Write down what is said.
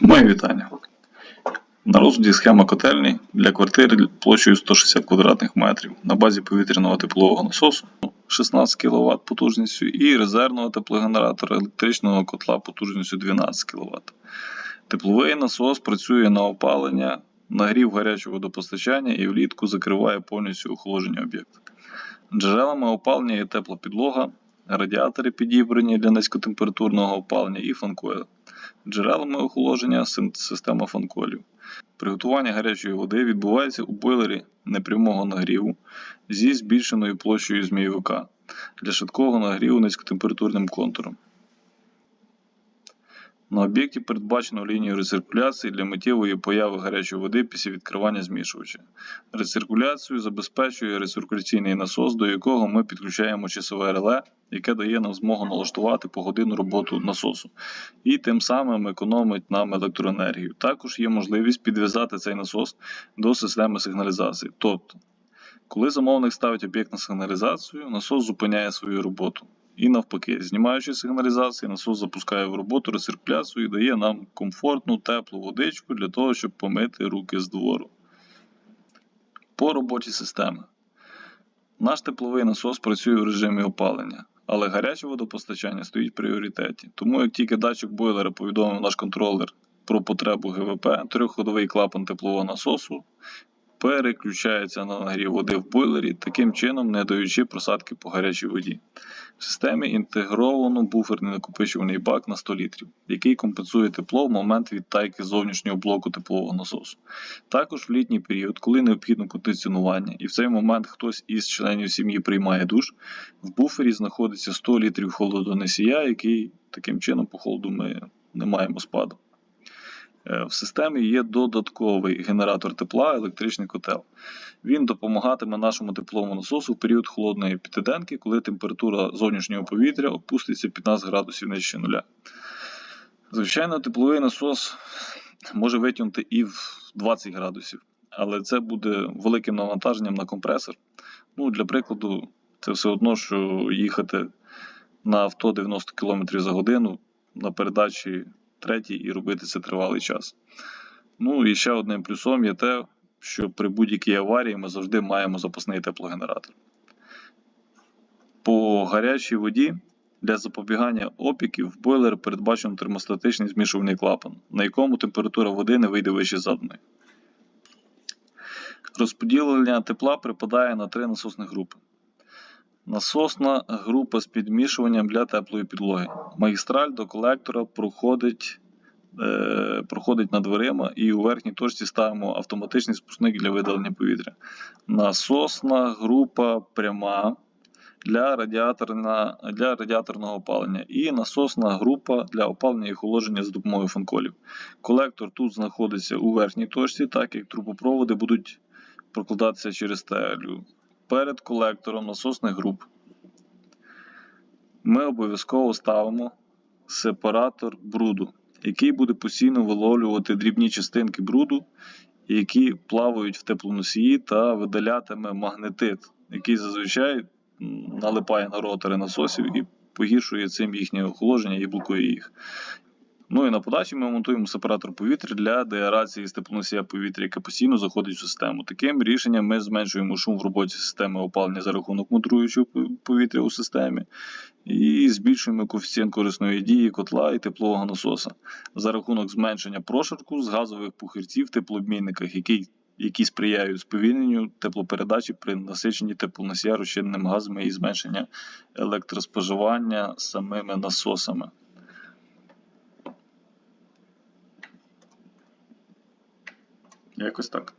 Моє вітання. На розгляді схема котельні для квартири площею 160 квадратних метрів на базі повітряного теплового насосу 16 кВт потужністю і резервного теплогенератора електричного котла потужністю 12 кВт. Тепловий насос працює на опалення, нагрів гарячого водопостачання і влітку закриває повністю охолодження об'єкта. Джерелами опалення є тепла підлога, радіатори підібрані для низькотемпературного опалення і фанкоїли. Джерелами охолодження система фанколів. Приготування гарячої води відбувається у бойлері непрямого нагріву зі збільшеною площею змійовика для швидкого нагріву низькотемпературним контуром. На об'єкті передбачено лінію рециркуляції для миттєвої появи гарячої води після відкривання змішувача. Рециркуляцію забезпечує рециркуляційний насос, до якого ми підключаємо часове реле, яке дає нам змогу налаштувати погодинну роботу насосу і тим самим економить нам електроенергію. Також є можливість підв'язати цей насос до системи сигналізації. Тобто, коли замовник ставить об'єкт на сигналізацію, насос зупиняє свою роботу. І навпаки, знімаючи сигналізацію, насос запускає в роботу рециркуляцію і дає нам комфортну теплу водичку для того, щоб помити руки з двору. По роботі системи. Наш тепловий насос працює в режимі опалення, але гаряче водопостачання стоїть в пріоритеті. Тому як тільки датчик бойлера повідомив наш контролер про потребу ГВП, трьохходовий клапан теплового насосу переключається на нагрів води в бойлері, таким чином не даючи просадки по гарячій воді. В системі інтегровано буферний накопичувальний бак на 100 літрів, який компенсує тепло в момент відтайки зовнішнього блоку теплового насосу. Також в літній період, коли необхідно кондиціонування, і в цей момент хтось із членів сім'ї приймає душ, в буфері знаходиться 100 літрів холодоносія, який таким чином по холоду ми не маємо спаду. Е, В системі є додатковий генератор тепла, електричний котел. Він допомагатиме нашому тепловому насосу в період холодної п'ятиденки, коли температура зовнішнього повітря опуститься 15 градусів нижче нуля. Звичайно, тепловий насос може витягнути і в 20 градусів, але це буде великим навантаженням на компресор. Ну, для прикладу, це все одно, що їхати на авто 90 км за годину на передачі третій і робити це тривалий час. Ну і ще одним плюсом є те, що при будь-якій аварії ми завжди маємо запасний теплогенератор. По гарячій воді для запобігання опіків в бойлер передбачено термостатичний змішувальний клапан, на якому температура води не вийде вище заданої. Розподілення тепла припадає на три насосні групи. Насосна група з підмішуванням для теплої підлоги. Магістраль до колектора проходить, е, проходить над дверима і у верхній точці ставимо автоматичний спускник для видалення повітря. Насосна група пряма для, радіаторна, для радіаторного опалення і насосна група для опалення і охолодження за допомогою фанколів. Колектор тут знаходиться у верхній точці, так як трубопроводи будуть прокладатися через стелю перед колектором насосних груп ми обов'язково ставимо сепаратор бруду, який буде постійно виловлювати дрібні частинки бруду, які плавають в теплоносії та видалятиме магнетит, який зазвичай налипає на ротори насосів і погіршує цим їхнє охолодження і блокує їх. Ну і на подачі ми монтуємо сепаратор повітря для деарації з теплоносія повітря, яке постійно заходить в систему. Таким рішенням ми зменшуємо шум в роботі системи опалення за рахунок мудруючого повітря у системі і збільшуємо коефіцієнт корисної дії котла і теплового насоса за рахунок зменшення прошарку з газових пухирців в теплообмінниках, які, які сприяють сповільненню теплопередачі при насиченні теплоносія розчинним газами і зменшення електроспоживання самими насосами. Якось так.